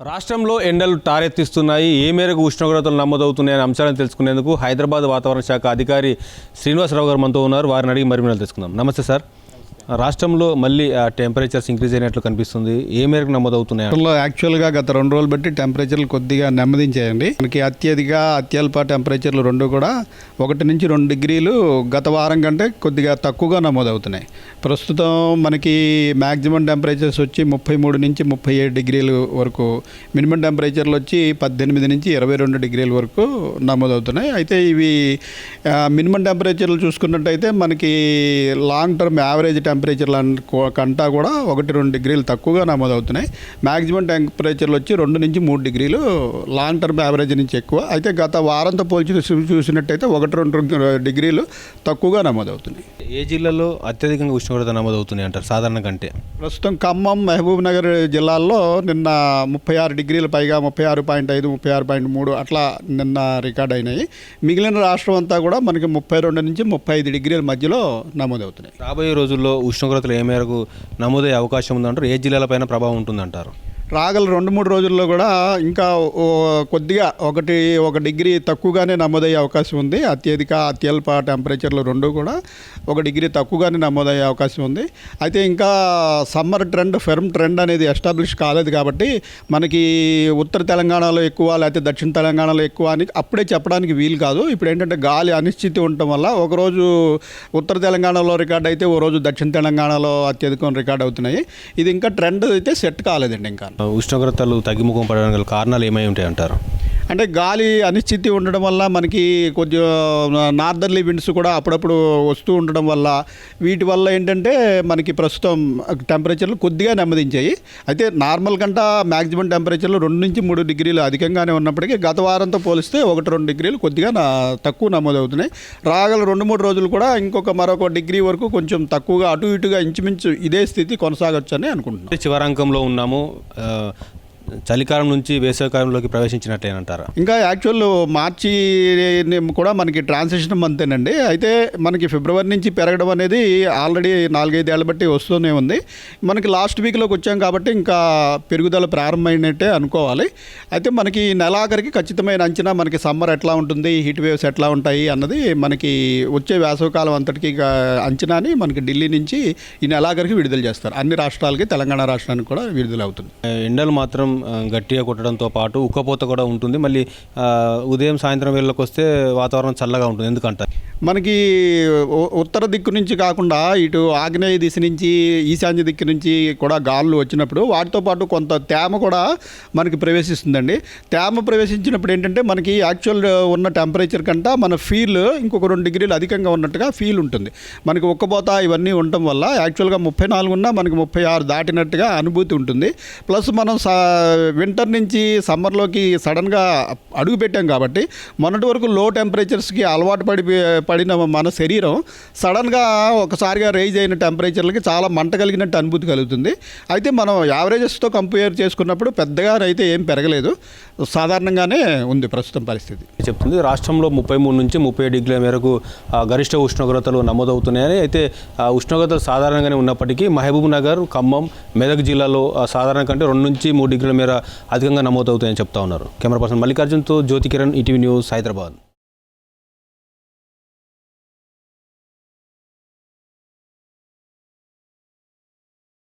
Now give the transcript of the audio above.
రాష్ట్రంలో ఎండలు టారెత్తిస్తున్నాయి ఏ మేరకు ఉష్ణోగ్రతలు నమోదవుతున్నాయనే అంశాలను తెలుసుకునేందుకు హైదరాబాద్ వాతావరణ శాఖ అధికారి శ్రీనివాసరావు గారు మనతో ఉన్నారు. వారిని అడిగి మరి తెలుసుకుందాం. నమస్తే సార్. రాష్ట్రంలో మళ్ళీ టెంపరేచర్స్ ఇంక్రీజ్ అయినట్లు కనిపిస్తుంది. ఏ మేరకు నమోదవుతున్నాయి? యాక్చువల్గా గత రెండు రోజులు బట్టి టెంపరేచర్లు కొద్దిగా నెమ్మదించాయండి. మనకి అత్యధిక అత్యల్ప టెంపరేచర్లు రెండు కూడా ఒకటి నుంచి రెండు డిగ్రీలు గత వారం కంటే కొద్దిగా తక్కువగా నమోదవుతున్నాయి. ప్రస్తుతం మనకి మ్యాక్సిమం టెంపరేచర్స్ వచ్చి ముప్పై మూడు నుంచి ముప్పై ఏడు డిగ్రీలు వరకు మినిమం టెంపరేచర్లు వచ్చి పద్దెనిమిది నుంచి ఇరవై రెండు డిగ్రీల వరకు నమోదవుతున్నాయి. అయితే ఇవి మినిమం టెంపరేచర్లు చూసుకున్నట్టయితే మనకి లాంగ్ టర్మ్ యావరేజ్ టెంపరేచర్ల కంటా కూడా ఒకటి రెండు డిగ్రీలు తక్కువగా నమోదవుతున్నాయి. మ్యాక్సిమం టెంపరేచర్లు వచ్చి రెండు నుంచి మూడు డిగ్రీలు లాంగ్ టర్మ్ యావరేజ్ నుంచి ఎక్కువ. అయితే గత వారంతో పోల్చి చూసినట్టయితే ఒకటి రెండు డిగ్రీలు తక్కువగా నమోదవుతున్నాయి. ఏ జిల్లాలో అత్యధికంగా ఉష్ణోగ్రత నమోదవుతున్నాయి అంటారు సాధారణ కంటే? ప్రస్తుతం ఖమ్మం మహబూబ్ నగర్ జిల్లాల్లో నిన్న ముప్పై ఆరు డిగ్రీలు పైగా ముప్పై ఆరు పాయింట్ ఐదు ముప్పై ఆరు పాయింట్ మూడు అట్లా నిన్న రికార్డ్ అయినాయి. మిగిలిన రాష్ట్రం అంతా కూడా మనకి ముప్పై రెండు నుంచి ముప్పై ఐదు డిగ్రీల మధ్యలో నమోదవుతున్నాయి. రాబోయే రోజుల్లో ఉష్ణోగ్రతలు ఏ మేరకు నమోదయ్యే అవకాశం ఉందంటారు? ఏ జిల్లాలపైన ప్రభావం ఉంటుందంటారు? రాగల రెండు మూడు రోజుల్లో కూడా ఇంకా కొద్దిగా ఒకటి ఒక డిగ్రీ తక్కువగానే నమోదయ్యే అవకాశం ఉంది. అత్యధిక అత్యల్ప టెంపరేచర్లు రెండు కూడా ఒక డిగ్రీ తక్కువగానే నమోదయ్యే అవకాశం ఉంది. అయితే ఇంకా సమ్మర్ ట్రెండ్ ఫెర్మ్ ట్రెండ్ అనేది ఎస్టాబ్లిష్ కాలేదు కాబట్టి మనకి ఉత్తర తెలంగాణలో ఎక్కువ లేకపోతే దక్షిణ తెలంగాణలో ఎక్కువ అని అప్పుడే చెప్పడానికి వీలు కాదు. ఇప్పుడు ఏంటంటే గాలి అనిశ్చితి ఉండటం వల్ల ఒకరోజు ఉత్తర తెలంగాణలో రికార్డ్ అయితే ఓ రోజు దక్షిణ తెలంగాణలో అత్యధికం రికార్డ్ అవుతున్నాయి. ఇది ఇంకా ట్రెండ్ అయితే సెట్ కాలేదండి ఇంకా. ఉష్ణోగ్రతలు తగ్గిముఖం పడడానికి గల కారణాలు ఏమై ఉంటాయి అంటారు అంటే గాలి అనిశ్చితి ఉండడం వల్ల మనకి కొంచెం నార్దర్లీ విండ్స్ కూడా అప్పుడప్పుడు వస్తూ ఉండడం వల్ల వీటి వల్ల ఏంటంటే మనకి ప్రస్తుతం టెంపరేచర్లు కొద్దిగా నెమ్మదించాయి. అయితే నార్మల్ కంట మ్యాక్సిమం టెంపరేచర్లు రెండు నుంచి మూడు డిగ్రీలు అధికంగానే ఉన్నప్పటికీ గత వారంతో పోలిస్తే ఒకటి రెండు డిగ్రీలు కొద్దిగా నా తక్కువ నమోదవుతున్నాయి. రాగల రెండు మూడు రోజులు కూడా ఇంకొక మరొక డిగ్రీ వరకు కొంచెం తక్కువగా అటు ఇటుగా ఇంచుమించు ఇదే స్థితి కొనసాగొచ్చని అనుకుంటున్నాను. చివరాంకంలో ఉన్నాము. చలికాలం నుంచి వేసవికాలంలోకి ప్రవేశించినట్లేనంటారా ఇంకా యాక్చువల్ మార్చి కూడా మనకి ట్రాన్సిషన్ మంతేనండి. అయితే మనకి ఫిబ్రవరి నుంచి పెరగడం అనేది ఆల్రెడీ నాలుగైదేళ్ళ బట్టి వస్తూనే ఉంది. మనకి లాస్ట్ వీక్లోకి వచ్చాం కాబట్టి ఇంకా పెరుగుదల ప్రారంభమైనట్టే అనుకోవాలి. అయితే మనకి నెలాఖరికి ఖచ్చితమైన అంచనా మనకి సమ్మర్ ఎట్లా ఉంటుంది హీట్ వేవ్స్ ఎట్లా ఉంటాయి అన్నది మనకి వచ్చే వేసవకాలం అంతటికి అంచనాని మనకి ఢిల్లీ నుంచి ఈ నెలాఖరికి విడుదల చేస్తారు. అన్ని రాష్ట్రాలకి తెలంగాణ రాష్ట్రానికి కూడా విడుదల అవుతుంది ఎండలు మాత్రం గట్టిగా కొట్టడంతో పాటు ఉక్కపోత కూడా ఉంటుంది. మళ్ళీ ఉదయం సాయంత్రం వేళలకు వస్తే వాతావరణం చల్లగా ఉంటుంది. ఎందుకంటే మనకి ఉ- ఉత్తర దిక్కు నుంచి కాకుండా ఇటు ఆగ్నేయ దిశ నుంచి ఈశాన్య దిక్కు నుంచి కూడా గాలులు వచ్చినప్పుడు వాటితో పాటు కొంత తేమ కూడా మనకి ప్రవేశిస్తుందండి. తేమ ప్రవేశించినప్పుడు ఏంటంటే మనకి యాక్చువల్ ఉన్న టెంపరేచర్ కంటే మన ఫీల్ ఇంకొక రెండు డిగ్రీలు అధికంగా ఉన్నట్టుగా ఫీల్ ఉంటుంది. మనకి ఉక్కపోత ఇవన్నీ ఉండటం వల్ల యాక్చువల్గా ముప్పై నాలుగు ఉన్నా మనకి ముప్పై ఆరు దాటినట్టుగా అనుభూతి ఉంటుంది. ప్లస్ మనం స వింటర్ నుంచి సమ్మర్లోకి సడన్గా అడుగు పెట్టాం కాబట్టి మొన్నటి వరకు లో టెంపరేచర్స్కి అలవాటు పడి పడిన మన శరీరం సడన్గా ఒకసారిగా రైజ్ అయిన టెంపరేచర్లకి చాలా మంట కలిగినట్టు అనుభూతి కలుగుతుంది. అయితే మనం యావరేజెస్తో కంపేర్ చేసుకున్నప్పుడు పెద్దగా అయితే ఏం పెరగలేదు. సాధారణంగానే ఉంది ప్రస్తుతం పరిస్థితి. చెప్తుంది రాష్ట్రంలో ముప్పై మూడు నుంచి ముప్పై డిగ్రీల మేరకు గరిష్ట ఉష్ణోగ్రతలు నమోదవుతున్నాయని అయితే ఉష్ణోగ్రతలు సాధారణంగానే ఉన్నప్పటికీ మహబూబ్ నగర్ ఖమ్మం మెదక్ జిల్లాలో సాధారణ కంటే రెండు నుంచి మూడు డిగ్రీల మేర అధికంగా నమోదవుతాయని చెప్తా ఉన్నారు. కెమెరా పర్సన్ మల్లికార్జున్తో జ్యోతి కిరణ్ ఈటీవీ న్యూస్ హైదరాబాద్.